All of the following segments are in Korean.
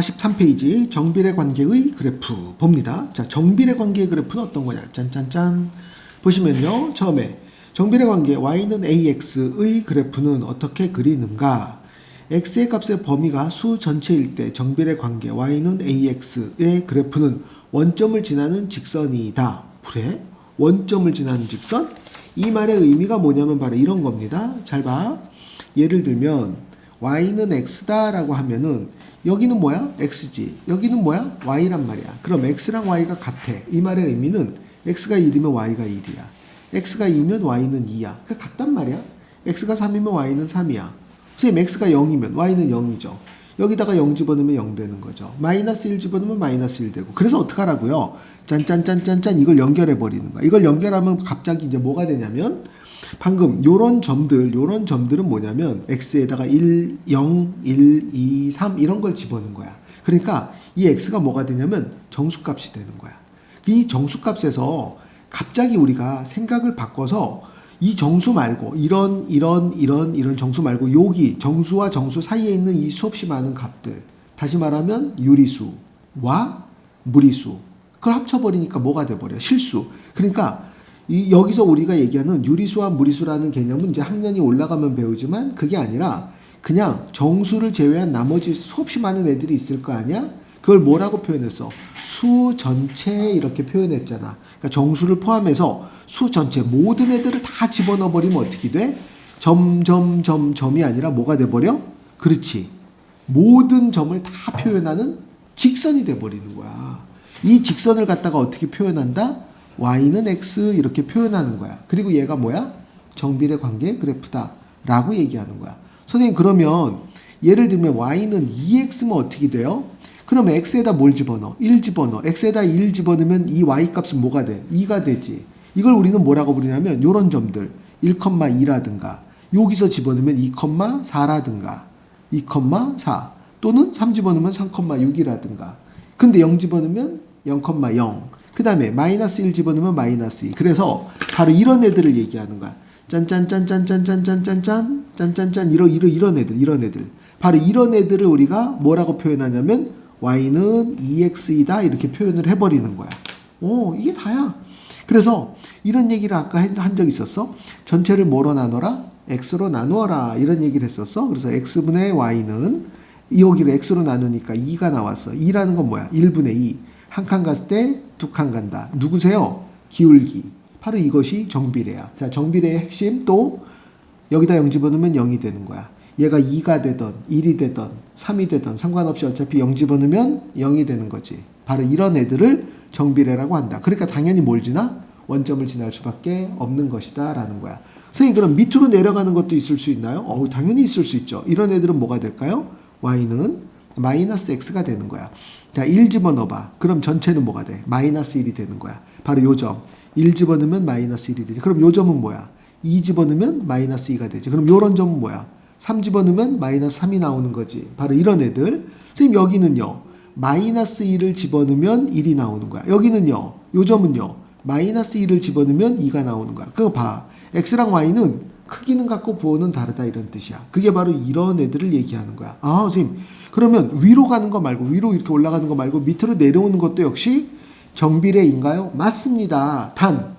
43페이지 정비례 관계의 그래프 봅니다. 자, 정비례 관계의 그래프는 어떤 거냐? 짠짠짠. 보시면요. 처음에 정비례 관계 y는 ax의 그래프는 어떻게 그리는가? x의 값의 범위가 수 전체일 때 정비례 관계 y는 ax의 그래프는 원점을 지나는 직선이다. 그래? 원점을 지나는 직선? 이 말의 의미가 뭐냐면 바로 이런 겁니다. 잘 봐. 예를 들면 y는 x다라고 하면은 여기는 뭐야? x지. 여기는 뭐야? y란 말이야. 그럼 x랑 y가 같아. 이 말의 의미는 x가 1이면 y가 1이야. x가 2면 y는 2야. 그 같단 말이야. x가 3이면 y는 3이야. 선생님 x가 0이면 y는 0이죠. 여기다가 0 집어넣으면 0 되는 거죠. 마이너스 1 집어넣으면 마이너스 1 되고. 그래서 어떡하라고요? 짠짠짠짠짠 이걸 연결해 버리는 거야. 이걸 연결하면 갑자기 이제 뭐가 되냐면 방금 요런 점들, 요런 점들은 뭐냐면 x에다가 1, 0, 1, 2, 3 이런 걸 집어넣는 거야. 그러니까 이 x가 뭐가 되냐면 정수값이 되는 거야. 이 정수값에서 갑자기 우리가 생각을 바꿔서 이 정수 말고 이런 이런 이런 이런 정수 말고 여기 정수와 정수 사이에 있는 이 수없이 많은 값들 다시 말하면 유리수와 무리수 그걸 합쳐버리니까 뭐가 돼버려 실수 그러니까 이 여기서 우리가 얘기하는 유리수와 무리수라는 개념은 이제 학년이 올라가면 배우지만 그게 아니라 그냥 정수를 제외한 나머지 수없이 많은 애들이 있을 거 아니야? 그걸 뭐라고 표현했어? 수 전체 이렇게 표현했잖아. 그러니까 정수를 포함해서 수 전체 모든 애들을 다 집어넣어 버리면 어떻게 돼? 점점 점 점이 아니라 뭐가 돼 버려? 그렇지. 모든 점을 다 표현하는 직선이 돼 버리는 거야. 이 직선을 갖다가 어떻게 표현한다? Y는 x 이렇게 표현하는 거야. 그리고 얘가 뭐야? 정비례 관계 그래프다 라고 얘기하는 거야. 선생님 그러면 예를 들면 y는 2x면 어떻게 돼요? 그럼 x에다 뭘 집어넣어? 1 집어넣어. x에다 1 집어넣으면 이 y 값은 뭐가 돼? 2가 되지. 이걸 우리는 뭐라고 부르냐면 요런 점들 1,2라든가 여기서 집어넣으면 2,4라든가 2,4 또는 3 집어넣으면 3,6이라든가 근데 0 집어넣으면 0,0 그 다음에 마이너스 1 집어넣으면 마이너스 2 그래서 바로 이런 애들을 얘기하는 거야 짠짠짠짠짠짠짠짠짠 짠짠짠 이런 이런 이런 애들 이런 애들 바로 이런 애들을 우리가 뭐라고 표현하냐면 y는 2x이다 이렇게 표현을 해버리는 거야 오 이게 다야 그래서 이런 얘기를 아까 한 적 있었어 전체를 뭐로 나눠라 x로 나누어라 이런 얘기를 했었어 그래서 x분의 y는 여기를 x로 나누니까 2가 나왔어 2라는 건 뭐야 1분의 2 한 칸 갔을 때 두 칸 간다. 누구세요? 기울기. 바로 이것이 정비례야. 자 정비례의 핵심 또 여기다 0 집어넣으면 0이 되는 거야. 얘가 2가 되던 1이 되던 3이 되던 상관없이 어차피 0 집어넣으면 0이 되는 거지. 바로 이런 애들을 정비례라고 한다. 그러니까 당연히 뭘 지나? 원점을 지날 수밖에 없는 것이다 라는 거야. 선생님 그럼 밑으로 내려가는 것도 있을 수 있나요? 어 당연히 있을 수 있죠. 이런 애들은 뭐가 될까요? y는 마이너스 x가 되는 거야. 자, 1 집어넣어봐. 그럼 전체는 뭐가 돼? 마이너스 1이 되는 거야. 바로 요 점. 1 집어넣으면 마이너스 1이 되지. 그럼 요 점은 뭐야? 2 집어넣으면 마이너스 2가 되지. 그럼 요런 점은 뭐야? 3 집어넣으면 마이너스 3이 나오는 거지. 바로 이런 애들. 선생님 여기는요. 마이너스 1을 집어넣으면 1이 나오는 거야. 여기는요. 요 점은요. 마이너스 1을 집어넣으면 2가 나오는 거야. 그거 봐. x랑 y는 크기는 같고 부호는 다르다 이런 뜻이야. 그게 바로 이런 애들을 얘기하는 거야. 아, 선생님. 그러면 위로 가는 거 말고 위로 이렇게 올라가는 거 말고 밑으로 내려오는 것도 역시 정비례인가요? 맞습니다. 단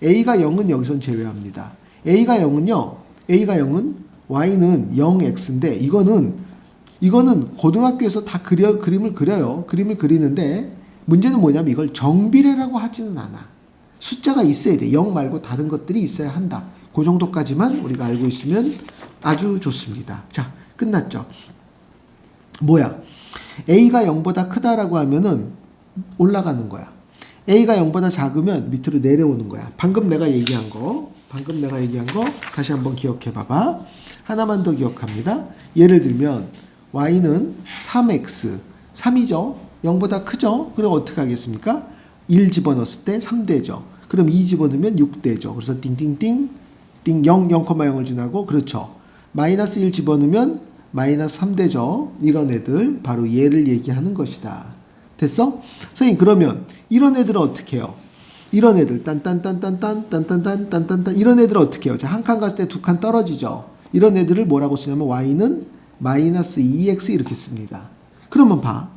a가 0은 여기선 제외합니다. a가 0은요. a가 0은 y는 0x인데 이거는 이거는 고등학교에서 다 그려 그림을 그려요. 그림을 그리는데 문제는 뭐냐면 이걸 정비례라고 하지는 않아. 숫자가 있어야 돼. 0 말고 다른 것들이 있어야 한다. 그 정도까지만 우리가 알고 있으면 아주 좋습니다. 자, 끝났죠. 뭐야? a가 0보다 크다라고 하면은 올라가는 거야. a가 0보다 작으면 밑으로 내려오는 거야. 방금 내가 얘기한 거, 방금 내가 얘기한 거 다시 한번 기억해 봐봐. 하나만 더 기억합니다. 예를 들면 y는 3x, 3이죠. 0보다 크죠? 그럼 어떻게 하겠습니까? 1 집어넣었을 때 3대죠. 그럼 2 집어넣으면 6대죠. 그래서 띵띵띵 띵 0, 0,0을 지나고 그렇죠. 마이너스 1 집어넣으면 마이너스 3대죠. 이런 애들 바로 얘를 얘기하는 것이다. 됐어? 선생님 그러면 이런 애들은 어떻게 해요? 이런 애들 딴딴딴딴딴 딴딴딴 딴딴딴 이런 애들은 어떻게 해요? 자, 한칸 갔을 때 두 칸 떨어지죠. 이런 애들을 뭐라고 쓰냐면 y는 마이너스 2x 이렇게 씁니다. 그러면 봐.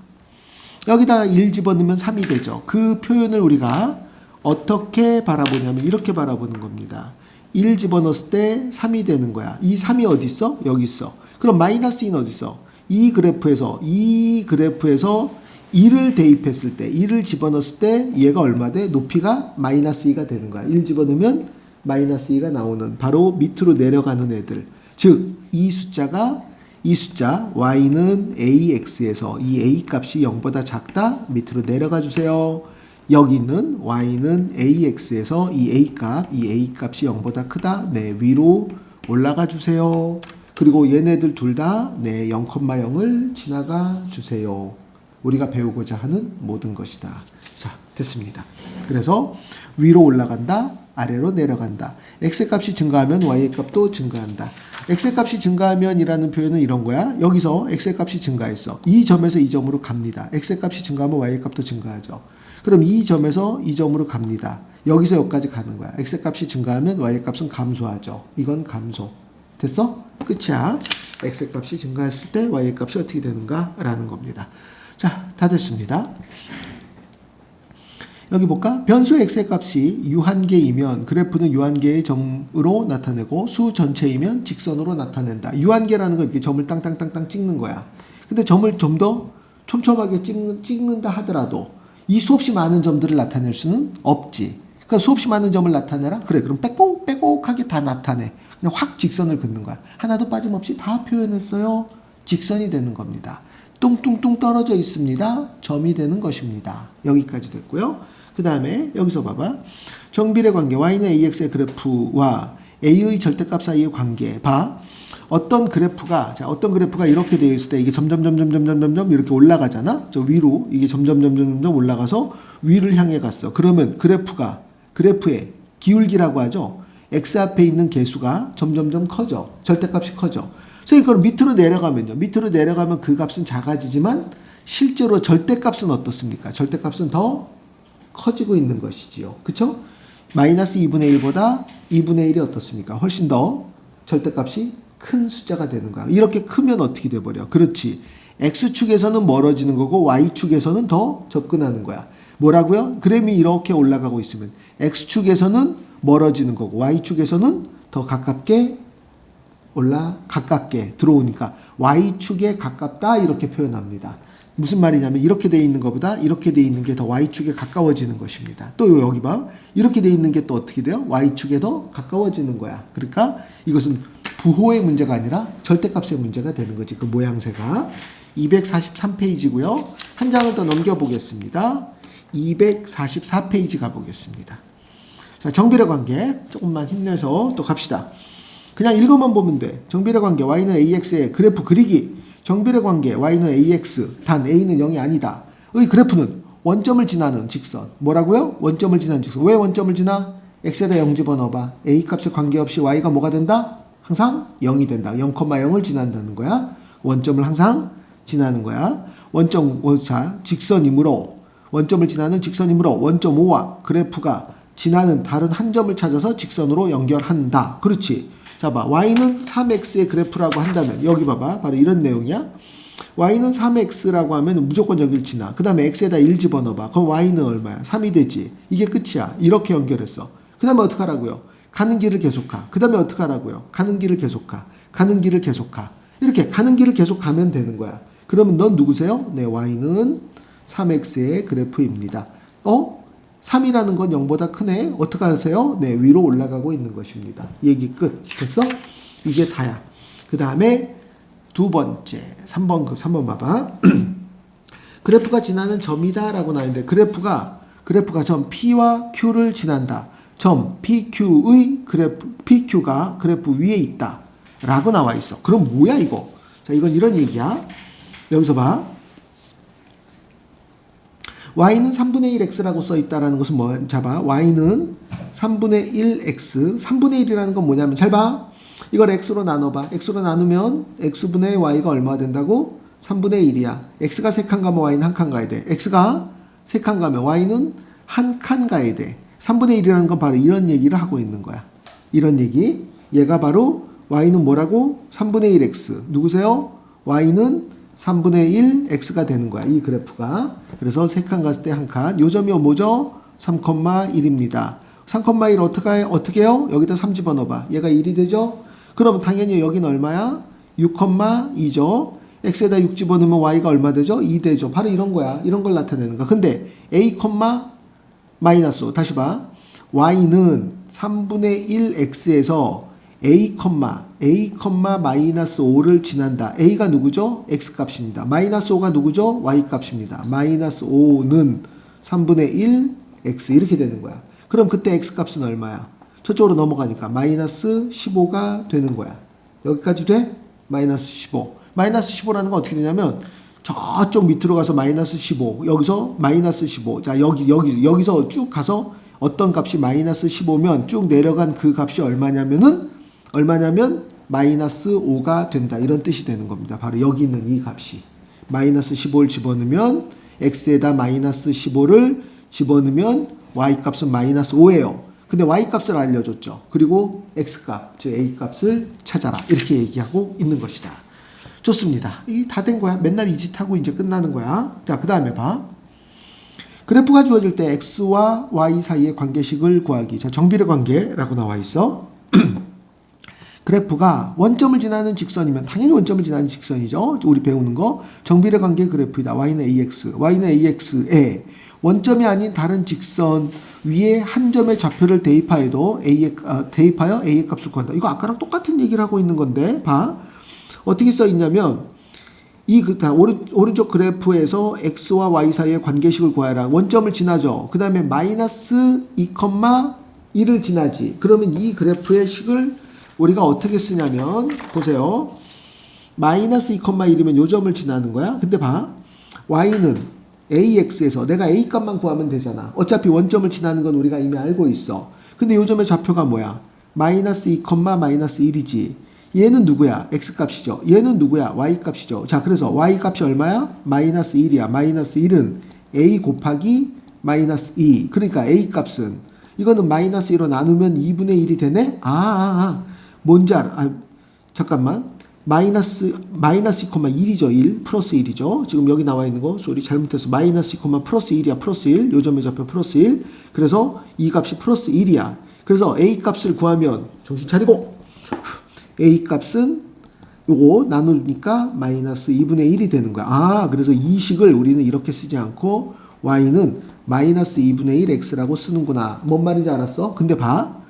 여기다가 1 집어넣으면 3이 되죠. 그 표현을 우리가 어떻게 바라보냐면 이렇게 바라보는 겁니다. 1 집어넣었을 때 3이 되는 거야. 이 3이 어디 있어? 여기 있어. 그럼 마이너스 2는 어디 있어? 이 그래프에서 이 그래프에서 1을 대입했을 때 1을 집어넣었을 때 얘가 얼마 돼? 높이가 마이너스 2가 되는 거야. 1 집어넣으면 마이너스 2가 나오는 바로 밑으로 내려가는 애들. 즉 이 숫자가 이 숫자 y는 ax에서 이 a 값이 0보다 작다 밑으로 내려가 주세요. 여기 있는 y는 ax에서 이 a 값, 이 a 값이 0보다 크다. 네, 위로 올라가 주세요. 그리고 얘네들 둘 다 네, 0,0을 지나가 주세요. 우리가 배우고자 하는 모든 것이다. 자, 됐습니다. 그래서 위로 올라간다, 아래로 내려간다. x 값이 증가하면 y 값도 증가한다. x 값이 증가하면이라는 표현은 이런 거야. 여기서 x 값이 증가했어. 이 점에서 이 점으로 갑니다. x 값이 증가하면 y 값도 증가하죠. 그럼 이 점에서 이 점으로 갑니다. 여기서 여기까지 가는 거야. x 값이 증가하면 y 값은 감소하죠. 이건 감소. 됐어? 끝이야. x 값이 증가했을 때 y 값이 어떻게 되는가 라는 겁니다. 자, 다 됐습니다. 여기 볼까? 변수 x의 값이 유한계이면 그래프는 유한계의 점으로 나타내고 수 전체이면 직선으로 나타낸다. 유한계라는 건 이렇게 점을 땅땅땅땅 찍는 거야. 근데 점을 좀 더 촘촘하게 찍는, 찍는다 하더라도 이 수없이 많은 점들을 나타낼 수는 없지. 그러니까 수없이 많은 점을 나타내라? 그래, 그럼 빼곡 빼곡하게 다 나타내. 그냥 확 직선을 긋는 거야. 하나도 빠짐없이 다 표현했어요. 직선이 되는 겁니다. 뚱뚱뚱 떨어져 있습니다. 점이 되는 것입니다. 여기까지 됐고요. 그 다음에 여기서 봐봐. 정비례 관계 y는 ax의 그래프와 a의 절대값 사이의 관계 봐. 어떤 그래프가 자 어떤 그래프가 이렇게 되어 있을 때 이게 점점 점점 점점 점점 이렇게 올라가잖아. 저 위로 이게 점점 점점 점점 올라가서 위를 향해 갔어. 그러면 그래프가 그래프의 기울기라고 하죠. X 앞에 있는 개수가 점점점 커져. 절대값이 커져. 그래서 이걸 밑으로 내려가면요. 밑으로 내려가면 그 값은 작아지지만 실제로 절대값은 어떻습니까? 절대값은 더 커지고 있는 것이지요. 그쵸? 마이너스 2분의 1보다 2분의 1이 어떻습니까? 훨씬 더 절대값이 큰 숫자가 되는 거야. 이렇게 크면 어떻게 돼버려? 그렇지. X축에서는 멀어지는 거고 Y축에서는 더 접근하는 거야. 뭐라고요? 그램이 이렇게 올라가고 있으면 X축에서는 멀어지는 거고 Y축에서는 더 가깝게 올라 가깝게 들어오니까 y축에 가깝다 이렇게 표현합니다. 무슨 말이냐면 이렇게 돼 있는 것보다 이렇게 돼 있는 게 더 y축에 가까워지는 것입니다. 또 여기 봐. 이렇게 돼 있는 게 또 어떻게 돼요? y축에 더 가까워지는 거야. 그러니까 이것은 부호의 문제가 아니라 절대값의 문제가 되는 거지. 그 모양새가 243페이지고요. 한 장을 더 넘겨 보겠습니다. 244페이지 가 보겠습니다. 자, 정비례 관계 조금만 힘내서 또 갑시다. 그냥 읽어만 보면 돼. 정비례 관계 y는 ax의 그래프 그리기. 정비례 관계 y는 ax 단 a는 0이 아니다. 의 그래프는 원점을 지나는 직선. 뭐라고요? 원점을 지나는 직선. 왜 원점을 지나? x에다 0 집어넣어봐. a 값에 관계없이 y가 뭐가 된다? 항상 0이 된다. 0,0을 지난다는 거야. 원점을 항상 지나는 거야. 원점 자 직선이므로 원점을 지나는 직선이므로 원점 5와 그래프가 지나는 다른 한 점을 찾아서 직선으로 연결한다. 그렇지. 자, 봐. y는 3x의 그래프라고 한다면 여기 봐봐. 바로 이런 내용이야. y는 3x라고 하면 무조건 여기를 지나. 그 다음에 x에다 1 집어넣어봐. 그럼 y는 얼마야? 3이 되지. 이게 끝이야. 이렇게 연결했어. 그 다음에 어떻게 하라고요? 가는 길을 계속 가. 그 다음에 어떻게 하라고요? 가는 길을 계속 가. 가는 길을 계속 가. 이렇게 가는 길을 계속 가면 되는 거야. 그러면 넌 누구세요? 네, y는 3x의 그래프입니다. 어? 3이라는 건 0보다 크네. 어떻게 하세요? 네, 위로 올라가고 있는 것입니다. 얘기 끝. 됐어? 이게 다야. 그 다음에 두 번째, 3번, 그 3번 봐봐. 그래프가 지나는 점이다 라고 나왔는데 그래프가 그래프가 점 P와 Q를 지난다. 점 PQ의 그래프 PQ가 그래프 위에 있다 라고 나와 있어. 그럼 뭐야 이거? 자, 이건 이런 얘기야. 여기서 봐. Y는 3분의 1x라고 써 있다라는 것은 뭐 잡아 y는 3분의 1x 3분의 1이라는 건 뭐냐면 잘 봐. 이걸 x로 나눠 봐. x로 나누면 x분의 y가 얼마 된다고? 3분의 1이야. x가 3칸 가면 y는 한 칸 가야 돼. x가 3칸 가면 y는 한 칸 가야 돼. 3분의 1이라는 건 바로 이런 얘기를 하고 있는 거야. 이런 얘기. 얘가 바로 y는 뭐라고? 3분의 1x. 누구세요? y는 3분의 1 x가 되는 거야. 이 그래프가. 그래서 세칸 갔을 때 한 칸. 요 점이 뭐죠? 3,1입니다. 3,1 어떻게 해? 어떻게 해요? 여기다 3 집어넣어 봐. 얘가 1이 되죠? 그럼 당연히 여기는 얼마야? 6,2죠. x에다 6 집어넣으면 y가 얼마 되죠? 2 되죠. 바로 이런 거야. 이런 걸 나타내는 거야. 근데 a, 마이너스 5. 다시 봐. y는 3분의 1 x에서 a, a, 마이너스 5를 지난다. a가 누구죠? x 값입니다. 마이너스 5가 누구죠? y 값입니다. 마이너스 5는 3분의 1 x 이렇게 되는 거야. 그럼 그때 x 값은 얼마야? 저쪽으로 넘어가니까 마이너스 15가 되는 거야. 여기까지 돼? 마이너스 15. 마이너스 15라는 건 어떻게 되냐면 저쪽 밑으로 가서 마이너스 15, 여기서 마이너스 15. 자, 여기, 여기, 여기서 쭉 가서 어떤 값이 마이너스 15면 쭉 내려간 그 값이 얼마냐면은, 얼마냐면 마이너스 5가 된다. 이런 뜻이 되는 겁니다. 바로 여기 있는 이 값이. 마이너스 15를 집어넣으면 x에다 마이너스 15를 집어넣으면 y 값은 마이너스 5예요. 근데 y 값을 알려줬죠. 그리고 x 값, 즉 a 값을 찾아라. 이렇게 얘기하고 있는 것이다. 좋습니다. 이 다 된 거야. 맨날 이 짓 하고 이제 끝나는 거야. 자, 그 다음에 봐. 그래프가 주어질 때 x와 y 사이의 관계식을 구하기. 자, 정비례 관계라고 나와 있어. 그래프가 원점을 지나는 직선이면 당연히 원점을 지나는 직선이죠. 우리 배우는 거. 정비례 관계 그래프이다. y는 ax, y는 ax에 원점이 아닌 다른 직선 위에 한 점의 좌표를 대입하여도 a의 아, 대입하여 a의 값을 구한다. 이거 아까랑 똑같은 얘기를 하고 있는 건데 봐. 어떻게 써 있냐면 이 그, 다, 오른, 오른쪽 그래프에서 x와 y 사이의 관계식을 구하라. 원점을 지나죠. 그 다음에 마이너스 2,1을 지나지. 그러면 이 그래프의 식을 우리가 어떻게 쓰냐면 보세요. 마이너스 2,1이면 요 점을 지나는 거야. 근데 봐. y는 ax에서 내가 a 값만 구하면 되잖아. 어차피 원점을 지나는 건 우리가 이미 알고 있어. 근데 요 점의 좌표가 뭐야? 마이너스 2, 마이너스 1이지. 얘는 누구야? x 값이죠. 얘는 누구야? y 값이죠. 자, 그래서 y 값이 얼마야? 마이너스 1이야. 마이너스 1은 a 곱하기 마이너스 2. 그러니까 a 값은 이거는 마이너스 1로 나누면 2분의 1이 되네? 아, 아, 아. 뭔지 알아? 아, 잠깐만. 마이너스 마이너스 2,1이죠. 1 플러스 1이죠. 지금 여기 나와 있는 거 소리 잘못해서 마이너스 2, 플러스 1이야. 플러스 1. 요 점에 잡혀 플러스 1. 그래서 이 값이 플러스 1이야. 그래서 a 값을 구하면 정신 차리고 a 값은 요거 나누니까 마이너스 2분의 1이 되는 거야. 아, 그래서 이 식을 우리는 이렇게 쓰지 않고 y는 마이너스 2분의 1 x라고 쓰는구나. 뭔 말인지 알았어? 근데 봐.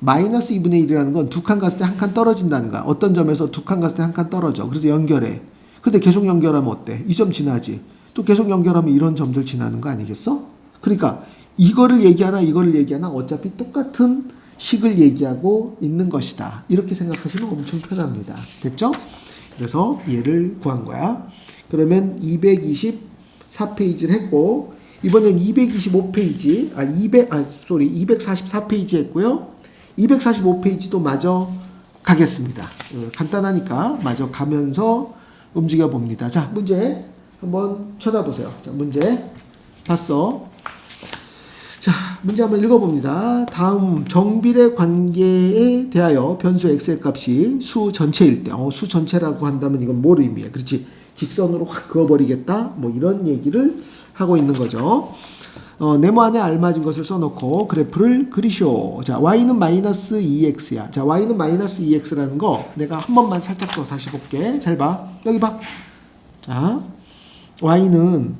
마이너스 2분의 1이라는 건 두 칸 갔을 때 한 칸 떨어진다는 거야. 어떤 점에서 두 칸 갔을 때 한 칸 떨어져. 그래서 연결해. 근데 계속 연결하면 어때? 이 점 지나지. 또 계속 연결하면 이런 점들 지나는 거 아니겠어? 그러니까 이거를 얘기하나 이거를 얘기하나 어차피 똑같은 식을 얘기하고 있는 것이다. 이렇게 생각하시면 엄청 편합니다. 됐죠? 그래서 얘를 구한 거야. 그러면 224페이지를 했고 이번엔 225페이지 아 200, 아 쏘리 244페이지 했고요. 245페이지도 마저 가겠습니다. 어, 간단하니까 마저 가면서 움직여 봅니다. 자, 문제 한번 쳐다보세요. 자, 문제 봤어. 자, 문제 한번 읽어봅니다. 다음 정비례 관계에 대하여 변수 x의 값이 수 전체일 때, 어, 수 전체라고 한다면 이건 뭘 의미해? 그렇지. 직선으로 확 그어버리겠다? 뭐 이런 얘기를 하고 있는 거죠. 어, 네모 안에 알맞은 것을 써놓고 그래프를 그리쇼. 자, y는 마이너스 2x야. 자, y는 마이너스 2x라는 거 내가 한 번만 살짝 더 다시 볼게. 잘 봐. 여기 봐. 자, y는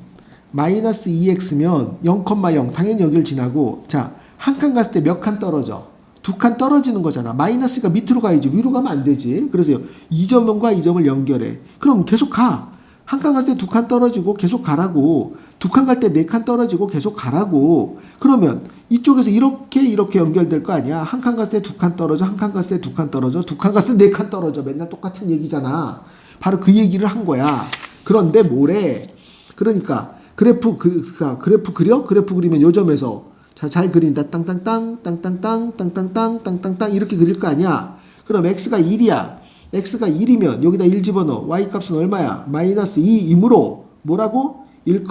마이너스 2x면 0,0 당연히 여기를 지나고 자, 한 칸 갔을 때 몇 칸 떨어져? 두 칸 떨어지는 거잖아. 마이너스가 밑으로 가야지. 위로 가면 안 되지. 그래서 이 점과 이 점을 연결해. 그럼 계속 가. 한칸 갔을 때두 칸 떨어지고 계속 가라고. 두 칸 갈 때 네 칸 떨어지고 계속 가라고. 그러면 이쪽에서 이렇게 이렇게 연결될 거 아니야. 한 칸 갔을 때 두 칸 떨어져. 한 칸 갔을 때 두 칸 떨어져. 두 칸 갔을 때 네 칸 떨어져. 맨날 똑같은 얘기잖아. 바로 그 얘기를 한 거야. 그런데 뭐래? 그러니까 그래프 그, 그러니까 그래프 그려? 그래프 그리면 요 점에서 자, 잘 그린다. 땅땅땅, 땅땅땅, 땅땅땅, 땅땅땅 이렇게 그릴 거 아니야. 그럼 x가 1이야. X가 1이면 여기다 1 집어넣어. y 값은 얼마야? 마이너스 2이므로 뭐라고? 1,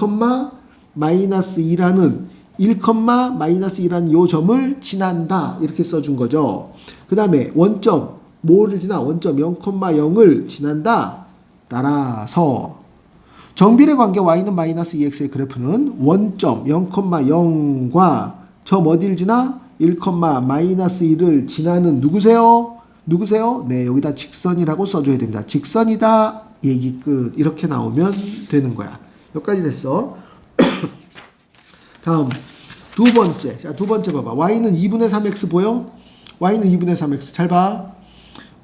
마이너스 2라는 1, 마이너스 2라는 요 점을 지난다. 이렇게 써준 거죠. 그 다음에 원점, 뭐를 지나? 원점 0,0을 지난다. 따라서 정비례 관계 y는 마이너스 2x의 그래프는 원점 0,0과 점 어딜 지나 1, 마이너스 1을 지나는 누구세요? 누구세요? 네, 여기다 직선이라고 써줘야 됩니다. 직선이다. 얘기 끝. 이렇게 나오면 되는 거야. 여기까지 됐어. 다음 두 번째. 자, 두 번째 봐봐. y는 2분의 3x 보여? y는 2분의 3x. 잘 봐.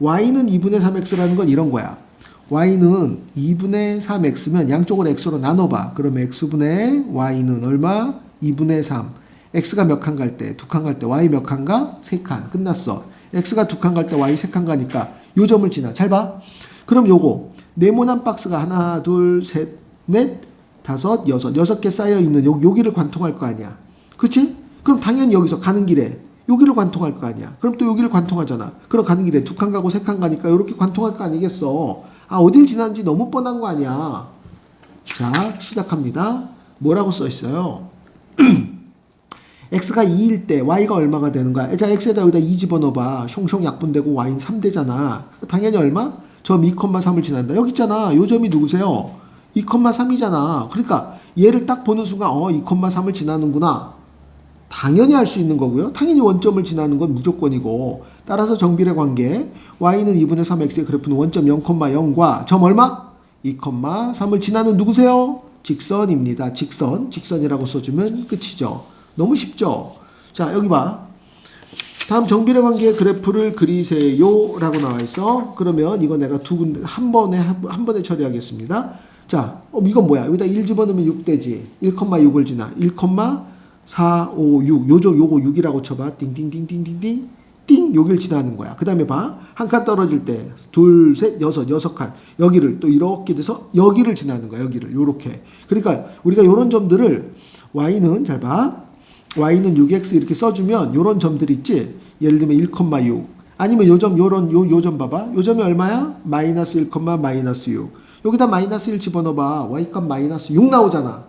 y는 2분의 3x라는 건 이런 거야. y는 2분의 3x면 양쪽을 x로 나눠봐. 그럼 x분의 y는 얼마? 2분의 3. x가 몇 칸 갈 때? 두 칸 갈 때 y 몇 칸 가? 세 칸. 끝났어. X가 두 칸 갈 때 y 세 칸 가니까 요 점을 지나. 잘 봐. 그럼 요거 네모난 박스가 하나, 둘, 셋, 넷, 다섯, 여섯, 여섯 개 쌓여 있는 요 여기를 관통할 거 아니야. 그렇지? 그럼 당연히 여기서 가는 길에 여기를 관통할 거 아니야. 그럼 또 여기를 관통하잖아. 그럼 가는 길에 두 칸 가고 세 칸 가니까 이렇게 관통할 거 아니겠어. 아, 어딜 지나는지 너무 뻔한 거 아니야. 자, 시작합니다. 뭐라고 써 있어요? x가 2일 때 y가 얼마가 되는 거야? 자, x에다 여기다 2 집어넣어봐. 숑숑 약분되고 y는 3되잖아. 당연히 얼마? 점 2,3을 지난다. 여기 있잖아. 요 점이 누구세요? 2,3이잖아. 그러니까 얘를 딱 보는 순간 어 2,3을 지나는구나. 당연히 할수 있는 거고요. 당연히 원점을 지나는 건 무조건이고 따라서 정비례 관계 y는 2분의 3x의 그래프는 원점 0,0과 점 얼마? 2,3을 지나는 누구세요? 직선입니다. 직선. 직선이라고 써주면 끝이죠. 너무 쉽죠? 자 여기 봐. 다음 정비례 관계의 그래프를 그리세요 라고 나와 있어. 그러면 이거 내가 두 군데 한 번에 한 번에 처리하겠습니다. 자, 어, 이건 뭐야? 여기다 1 집어넣으면 6 되지. 1,6을 지나. 1,4, 5, 6. 요점 요거 6이라고 쳐 봐. 띵띵띵띵띵띵. 띵 여기를 지나는 거야. 그 다음에 봐. 한 칸 떨어질 때 둘, 셋, 여섯, 여섯 칸. 여기를 또 이렇게 돼서 여기를 지나는 거야. 여기를 요렇게. 그러니까 우리가 요런 점들을 y는 잘 봐. Y는 6x 이렇게 써주면 요런 점들 있지. 예를 들면 1,6. 아니면 요점 요런 요 요점 봐봐. 요점이 얼마야? 마이너스 1, 마이너스 6. 여기다 마이너스 1 집어넣어봐. y값 마이너스 6 나오잖아.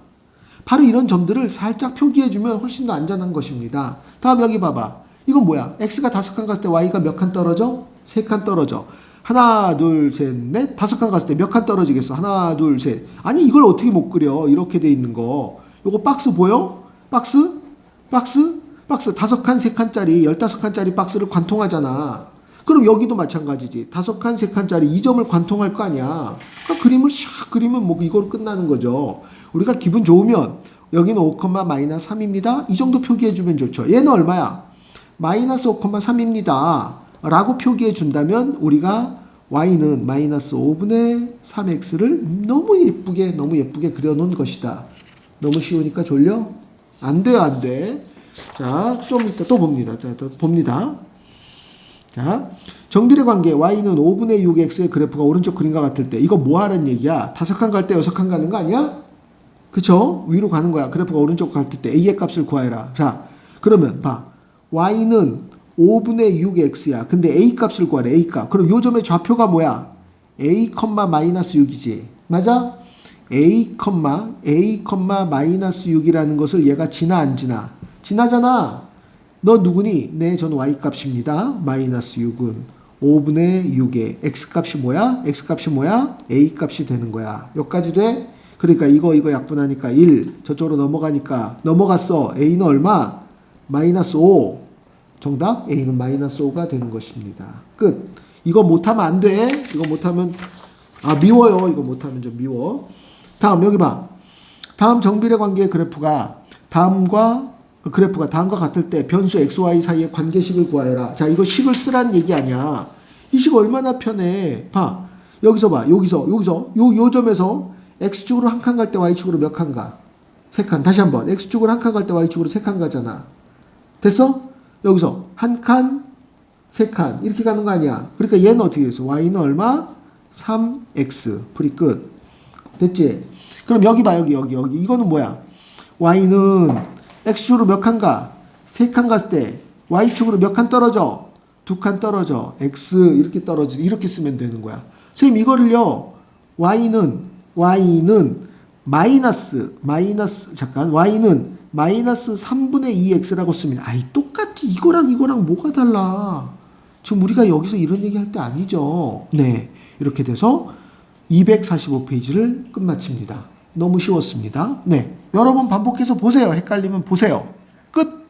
바로 이런 점들을 살짝 표기해주면 훨씬 더 안전한 것입니다. 다음 여기 봐봐. 이건 뭐야? x가 다섯 칸 갔을 때 y가 몇 칸 떨어져? 세 칸 떨어져. 하나, 둘, 셋, 넷. 다섯 칸 갔을 때 몇 칸 떨어지겠어? 하나, 둘, 셋. 아니 이걸 어떻게 못 그려? 이렇게 돼 있는 거. 요거 박스 보여? 박스? 박스? 박스 다섯 칸, 세 칸짜리, 열다섯 칸짜리 박스를 관통하잖아. 그럼 여기도 마찬가지지. 다섯 칸, 세 칸짜리 이 점을 관통할 거 아니야. 그러니까 그림을 샥 그리면 뭐 이거로 끝나는 거죠. 우리가 기분 좋으면 여기는 5, 마이너스 3입니다. 이 정도 표기해 주면 좋죠. 얘는 얼마야? 마이너스 5,3입니다. 라고 표기해 준다면 우리가 y는 마이너스 5분의 3x를 너무 예쁘게 너무 예쁘게 그려놓은 것이다. 너무 쉬우니까 졸려? 안 돼요, 안 돼. 자, 좀 이따 또 봅니다. 자, 또 봅니다. 자, 정비례 관계 y는 5분의 6x의 그래프가 오른쪽 그림과 같을 때 이거 뭐 하는 얘기야? 다섯 칸 갈 때 여섯 칸 가는 거 아니야? 그쵸? 위로 가는 거야. 그래프가 오른쪽 같을 때 a의 값을 구하여라. 자, 그러면 봐. y는 5분의 6x야. 근데 a 값을 구하래. a 값. 그럼 요 점의 좌표가 뭐야? a, 마이너스 6이지. 맞아? A, a, 마이너스 6이라는 것을 얘가 지나 안 지나? 지나잖아. 너 누구니? 네, 저는 y 값입니다. 마이너스 6은 5분의 6에 x 값이 뭐야? x 값이 뭐야? a 값이 되는 거야. 여기까지 돼? 그러니까 이거 이거 약분하니까 1 저쪽으로 넘어가니까 넘어갔어. a는 얼마? 마이너스 5. 정답? a는 마이너스 5가 되는 것입니다. 끝. 이거 못하면 안 돼. 이거 못하면 아 미워요. 이거 못하면 좀 미워. 다음 여기 봐. 다음 정비례 관계의 그래프가 다음과 그래프가 다음과 같을 때 변수 x, y 사이의 관계식을 구하여라. 자, 이거 식을 쓰라는 얘기 아니야. 이 식 얼마나 편해. 봐. 여기서 봐. 여기서, 여기서, 요, 요 점에서 x축으로 한 칸 갈 때 y축으로 몇 칸 가? 세 칸. 다시 한 번. x축으로 한 칸 갈 때 y축으로 세 칸 가잖아. 됐어? 여기서 한 칸, 세 칸. 이렇게 가는 거 아니야. 그러니까 얘는 어떻게 됐어? y는 얼마? 3x. 풀이 끝. 됐지? 그럼 여기 봐. 여기, 여기, 여기. 이거는 뭐야? y는 x축으로 몇 칸 가? 세 칸 갔을 때 y축으로 몇 칸 떨어져? 두 칸 떨어져. x 이렇게 떨어지 이렇게 쓰면 되는 거야. 선생님 이거를요. y는 y는 마이너스 마이너스 잠깐 y는 마이너스 3분의 2x라고 쓰면 아이 똑같지 이거랑 이거랑 뭐가 달라? 지금 우리가 여기서 이런 얘기 할 때 아니죠. 네. 이렇게 돼서 245페이지를 끝마칩니다. 너무 쉬웠습니다. 네. 여러분 반복해서 보세요. 헷갈리면 보세요. 끝.